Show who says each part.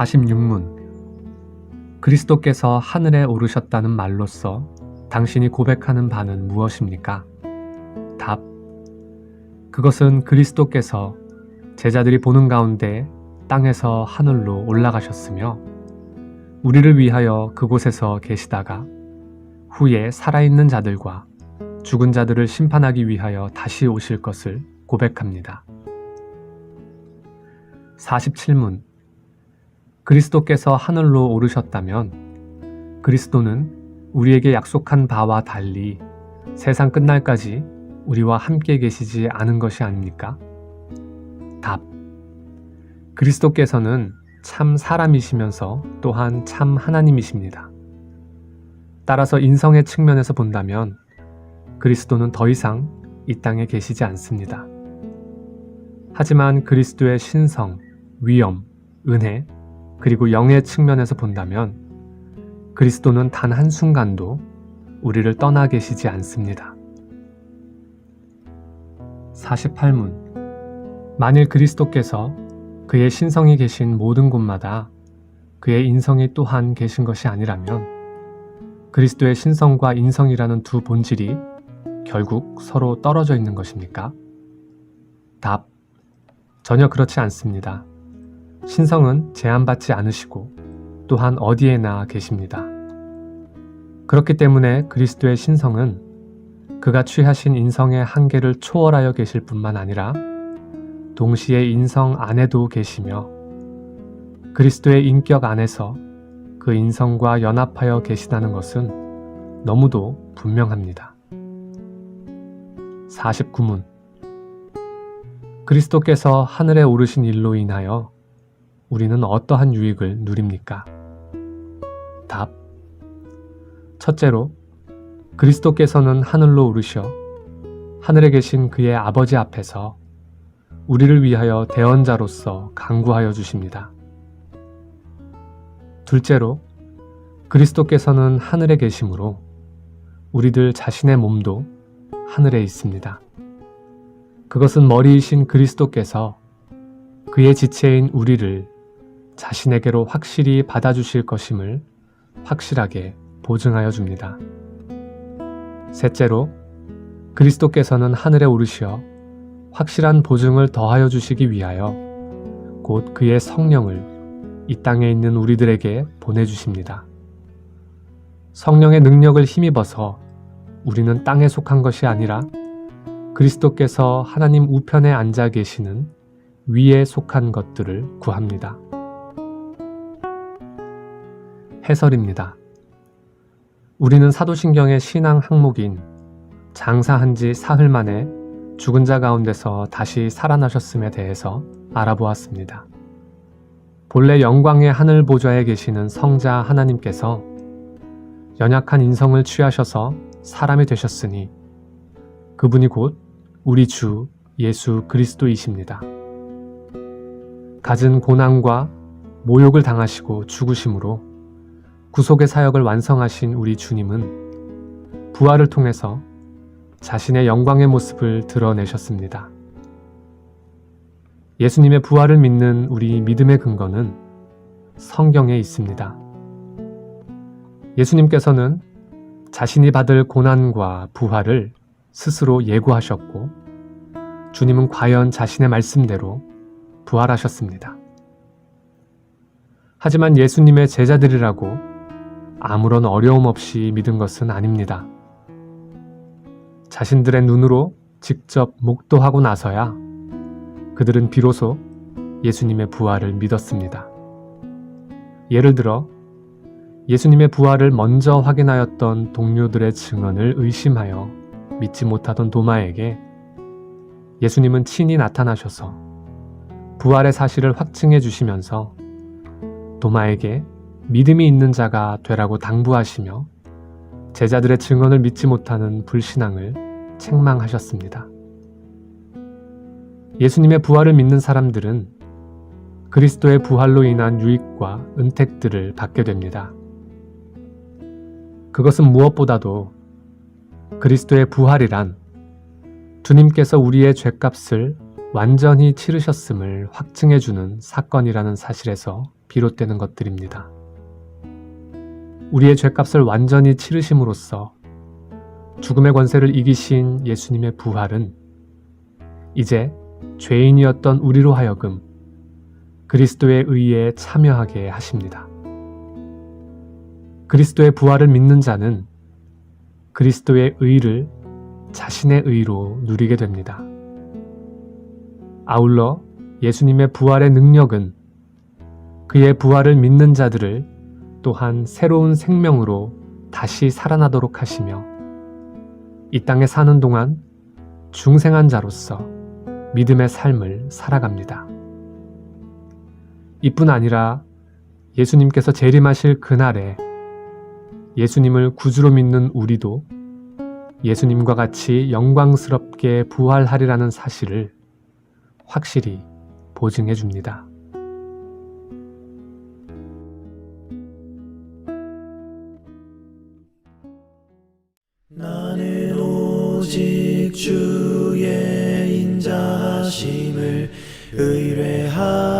Speaker 1: 46문 그리스도께서 하늘에 오르셨다는 말로써 당신이 고백하는 바는 무엇입니까? 답. 그것은 그리스도께서 제자들이 보는 가운데 땅에서 하늘로 올라가셨으며 우리를 위하여 그곳에서 계시다가 후에 살아있는 자들과 죽은 자들을 심판하기 위하여 다시 오실 것을 고백합니다. 47문 그리스도께서 하늘로 오르셨다면 그리스도는 우리에게 약속한 바와 달리 세상 끝날까지 우리와 함께 계시지 않은 것이 아닙니까? 답. 그리스도께서는 참 사람이시면서 또한 참 하나님이십니다. 따라서 인성의 측면에서 본다면 그리스도는 더 이상 이 땅에 계시지 않습니다. 하지만 그리스도의 신성, 위엄, 은혜, 그리고 영의 측면에서 본다면 그리스도는 단 한순간도 우리를 떠나 계시지 않습니다. 48문 만일 그리스도께서 그의 신성이 계신 모든 곳마다 그의 인성이 또한 계신 것이 아니라면 그리스도의 신성과 인성이라는 두 본질이 결국 서로 떨어져 있는 것입니까? 답. 전혀 그렇지 않습니다. 신성은 제한받지 않으시고 또한 어디에나 계십니다. 그렇기 때문에 그리스도의 신성은 그가 취하신 인성의 한계를 초월하여 계실 뿐만 아니라 동시에 인성 안에도 계시며 그리스도의 인격 안에서 그 인성과 연합하여 계시다는 것은 너무도 분명합니다. 49문 그리스도께서 하늘에 오르신 일로 인하여 우리는 어떠한 유익을 누립니까? 답. 첫째로, 그리스도께서는 하늘로 오르셔 하늘에 계신 그의 아버지 앞에서 우리를 위하여 대언자로서 강구하여 주십니다. 둘째로, 그리스도께서는 하늘에 계심으로 우리들 자신의 몸도 하늘에 있습니다. 그것은 머리이신 그리스도께서 그의 지체인 우리를 자신에게로 확실히 받아주실 것임을 확실하게 보증하여 줍니다. 셋째로, 그리스도께서는 하늘에 오르시어 확실한 보증을 더하여 주시기 위하여 곧 그의 성령을 이 땅에 있는 우리들에게 보내주십니다. 성령의 능력을 힘입어서 우리는 땅에 속한 것이 아니라 그리스도께서 하나님 우편에 앉아 계시는 위에 속한 것들을 구합니다. 해설입니다. 우리는 사도신경의 신앙 항목인 장사한 지 사흘 만에 죽은 자 가운데서 다시 살아나셨음에 대해서 알아보았습니다. 본래 영광의 하늘 보좌에 계시는 성자 하나님께서 연약한 인성을 취하셔서 사람이 되셨으니 그분이 곧 우리 주 예수 그리스도이십니다. 갖은 고난과 모욕을 당하시고 죽으심으로 구속의 사역을 완성하신 우리 주님은 부활을 통해서 자신의 영광의 모습을 드러내셨습니다. 예수님의 부활을 믿는 우리 믿음의 근거는 성경에 있습니다. 예수님께서는 자신이 받을 고난과 부활을 스스로 예고하셨고, 주님은 과연 자신의 말씀대로 부활하셨습니다. 하지만 예수님의 제자들이라고 아무런 어려움 없이 믿은 것은 아닙니다. 자신들의 눈으로 직접 목도하고 나서야 그들은 비로소 예수님의 부활을 믿었습니다. 예를 들어 예수님의 부활을 먼저 확인하였던 동료들의 증언을 의심하여 믿지 못하던 도마에게 예수님은 친히 나타나셔서 부활의 사실을 확증해 주시면서 도마에게 믿음이 있는 자가 되라고 당부하시며 제자들의 증언을 믿지 못하는 불신앙을 책망하셨습니다. 예수님의 부활을 믿는 사람들은 그리스도의 부활로 인한 유익과 은택들을 받게 됩니다. 그것은 무엇보다도 그리스도의 부활이란 주님께서 우리의 죄값을 완전히 치르셨음을 확증해주는 사건이라는 사실에서 비롯되는 것들입니다. 우리의 죄값을 완전히 치르심으로써 죽음의 권세를 이기신 예수님의 부활은 이제 죄인이었던 우리로 하여금 그리스도의 의에 참여하게 하십니다. 그리스도의 부활을 믿는 자는 그리스도의 의를 자신의 의로 누리게 됩니다. 아울러 예수님의 부활의 능력은 그의 부활을 믿는 자들을 또한 새로운 생명으로 다시 살아나도록 하시며 이 땅에 사는 동안 중생한 자로서 믿음의 삶을 살아갑니다. 이뿐 아니라 예수님께서 재림하실 그날에 예수님을 구주로 믿는 우리도 예수님과 같이 영광스럽게 부활하리라는 사실을 확실히 보증해 줍니다.
Speaker 2: 오직 주의 인자하심을 의뢰하여 사